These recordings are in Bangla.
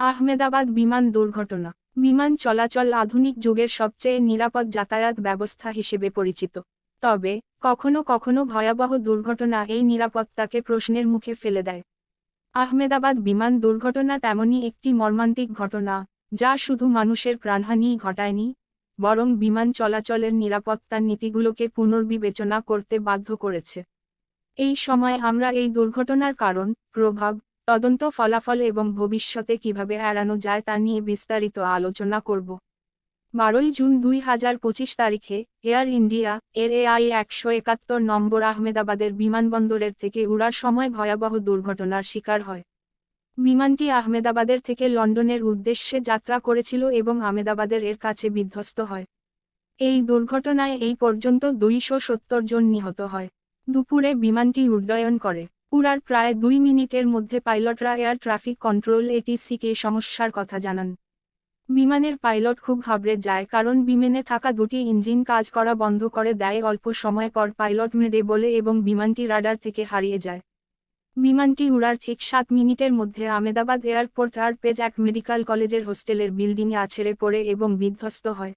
আহমেদাবাদ বিমান দুর্ঘটনা। বিমান চলাচল আধুনিক যুগের সবচেয়ে নিরাপদ যাতায়াত ব্যবস্থা হিসেবে পরিচিত। তবে, কখনো কখনো ভয়াবহ দুর্ঘটনা এই নিরাপত্তাকে প্রশ্নের মুখে ফেলে দেয়। আহমেদাবাদ বিমান দুর্ঘটনা তেমনই একটি মর্মান্তিক ঘটনা, যা শুধু মানুষের প্রাণহানিই ঘটায়নি, বরং বিমান চলাচলের নিরাপত্তার নীতিগুলোকে পুনর্বিবেচনা করতে বাধ্য করেছে। এই সময় আমরা এই দুর্ঘটনার কারণ, প্রভাব তদন্ত ফলাফল এবং ভবিষ্যতে কীভাবে এড়ানো যায় তা নিয়ে বিস্তারিত আলোচনা করব। বারোই জুন দুই হাজার পঁচিশ তারিখে এয়ার ইন্ডিয়া, এর এআই একশো একাত্তর নম্বর আহমেদাবাদের বিমানবন্দরের থেকে উড়ার সময় ভয়াবহ দুর্ঘটনার শিকার হয়। বিমানটি আহমেদাবাদের থেকে লন্ডনের উদ্দেশ্যে যাত্রা করেছিল এবং আহমেদাবাদের এর কাছে বিধ্বস্ত হয়। এই দুর্ঘটনায় এই পর্যন্ত দুইশো সত্তর জন নিহত হয়। দুপুরে বিমানটি উড্ডয়ন করে। উড়ার প্রায় দুই মিনিটের মধ্যে পাইলটরা এয়ার ট্রাফিক কন্ট্রোল এটিসিকে সমস্যার কথা জানান। বিমানের পাইলট খুব ঘাবড়ে যায় কারণ বিমানে থাকা দুটি ইঞ্জিন কাজ করা বন্ধ করে দেয় অল্প সময় পর পাইলট মেরে বলে এবং বিমানটি রাডার থেকে হারিয়ে যায়। বিমানটি উড়ার ঠিক সাত মিনিটের মধ্যে আমেদাবাদ এয়ারপোর্ট আর পেজ এক মেডিকেল কলেজের হোস্টেলের বিল্ডিংয়ে আছড়ে পড়ে এবং বিধ্বস্ত হয়।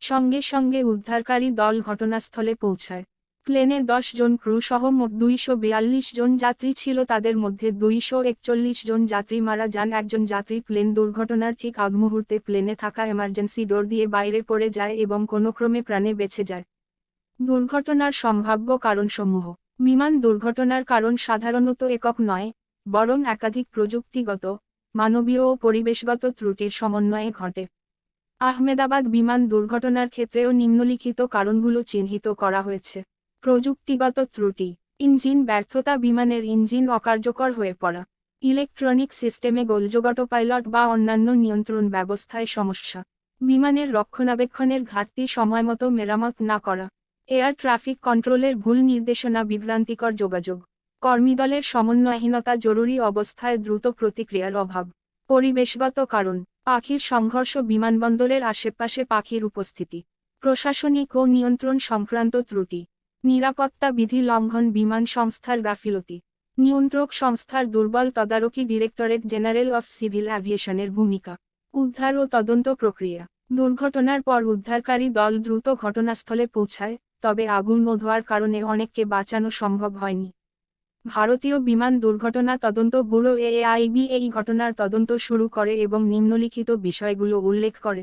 সঙ্গে সঙ্গে উদ্ধারকারী দল ঘটনাস্থলে পৌঁছায়। প্লেনে দশ জন ক্রু সহ মোট দুইশো বিয়াল্লিশ জন যাত্রী ছিল। তাদের মধ্যে দুইশো একচল্লিশ জন যাত্রী মারা যান। একজন যাত্রী প্লেন দুর্ঘটনার ঠিক আগ মুহূর্তে প্লেনে থাকা এমার্জেন্সি ডোর দিয়ে বাইরে পড়ে যায় এবং কোনো ক্রমে প্রাণে বেঁচে যায়। দুর্ঘটনার সম্ভাব্য কারণসমূহ। বিমান দুর্ঘটনার কারণ সাধারণত একক নয়, বরং একাধিক প্রযুক্তিগত, মানবীয় ও পরিবেশগত ত্রুটির সমন্বয়ে ঘটে। আহমেদাবাদ বিমান দুর্ঘটনার ক্ষেত্রেও নিম্নলিখিত কারণগুলো চিহ্নিত করা হয়েছে। প্রযুক্তিগত ত্রুটি, ইঞ্জিন ব্যর্থতা বিমানের ইঞ্জিন অকার্যকর হয়ে পড়া, ইলেকট্রনিক সিস্টেমে গোলযোগট পাইলট বা অন্যান্য নিয়ন্ত্রণ ব্যবস্থায় সমস্যা, বিমানের রক্ষণাবেক্ষণের ঘাটতি সময়মতো মেরামত না করা, এয়ার ট্রাফিক কন্ট্রোলের ভুল নির্দেশনা বিভ্রান্তিকর যোগাযোগ, কর্মীদলের সমন্বয়হীনতা জরুরি অবস্থায় দ্রুত প্রতিক্রিয়ার অভাব, পরিবেশগত কারণ, পাখির সংঘর্ষ বিমানবন্দরের আশেপাশে পাখির উপস্থিতি, প্রশাসনিক ও নিয়ন্ত্রণ সংক্রান্ত ত্রুটি। নিরাপত্তা বিধি লঙ্ঘন বিমান সংস্থার গাফিলতি। নিয়ন্ত্রক সংস্থার দুর্বল তদারকি ডিরেক্টরেট জেনারেল অফ সিভিল অ্যাভিয়েশনের ভূমিকা। উদ্ধার ও তদন্ত প্রক্রিয়া। দুর্ঘটনার পর উদ্ধারকারী দল দ্রুত ঘটনাস্থলে পৌঁছায়, তবে আগুন ধোয়ার কারণে অনেককে বাঁচানো সম্ভব হয়নি। ভারতীয় বিমান দুর্ঘটনা তদন্ত ব্যুরো এআইবি এই ঘটনার তদন্ত শুরু করে এবং নিম্নলিখিত বিষয়গুলো উল্লেখ করে।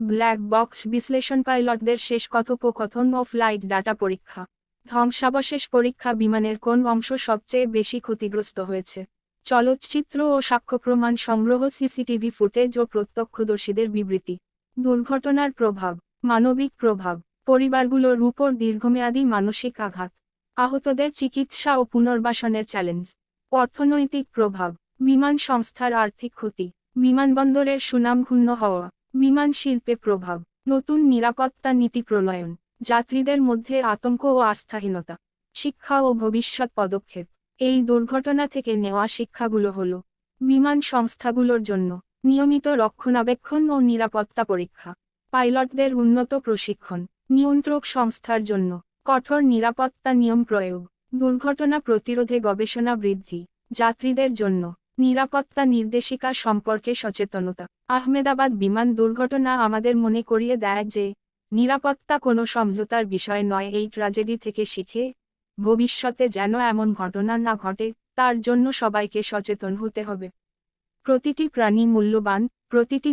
ব্ল্যাক বক্স বিশ্লেষণ পাইলটদের শেষ কথোপকথন ও ফ্লাইট ডাটা পরীক্ষা। ধ্বংসাবশেষ পরীক্ষা বিমানের কোন অংশ সবচেয়ে বেশি ক্ষতিগ্রস্ত হয়েছে? চলচ্চিত্র ও সাক্ষ্য প্রমাণ সংগ্রহ, সিসিটিভি ফুটেজ ও প্রত্যক্ষদর্শীদের বিবৃতি। দুর্ঘটনার প্রভাব, মানবিক প্রভাব, পরিবারগুলোর উপর দীর্ঘমেয়াদী মানসিক আঘাত, আহতদের চিকিৎসা ও পুনর্বাসনের চ্যালেঞ্জ, অর্থনৈতিক প্রভাব, বিমান সংস্থার আর্থিক ক্ষতি, বিমানবন্দরের সুনাম ক্ষুণ্ণ হওয়া। বিমান শিল্পে প্রভাব, নতুন নিরাপত্তা নীতি প্রণয়ন, যাত্রীদের মধ্যে আতঙ্ক ও আস্থাহীনতা, শিক্ষা ও ভবিষ্যৎ পদক্ষেপ। এই দুর্ঘটনা থেকে নেওয়া শিক্ষাগুলো হল, বিমান সংস্থাগুলোর জন্য নিয়মিত রক্ষণাবেক্ষণ ও নিরাপত্তা পরীক্ষা, পাইলটদের উন্নত প্রশিক্ষণ, নিয়ন্ত্রক সংস্থার জন্য কঠোর নিরাপত্তা নিয়ম প্রয়োগ, দুর্ঘটনা প্রতিরোধে গবেষণা বৃদ্ধি, যাত্রীদের জন্য নিরাপত্তা নির্দেশিকা সম্পর্কে সচেতনতা। আহমেদাবাদ বিমান দুর্ঘটনা আমাদের মনে করিয়ে দেয় যে, নিরাপত্তা কোনো সমঝোতার বিষয় নয়, এই ট্র্যাজেডি থেকে শিখে ভবিষ্যতে যেন এমন ঘটনা না ঘটে, তার জন্য সবাইকে সচেতন হতে হবে। প্রতিটি প্রাণী মূল্যবান, প্রতিটি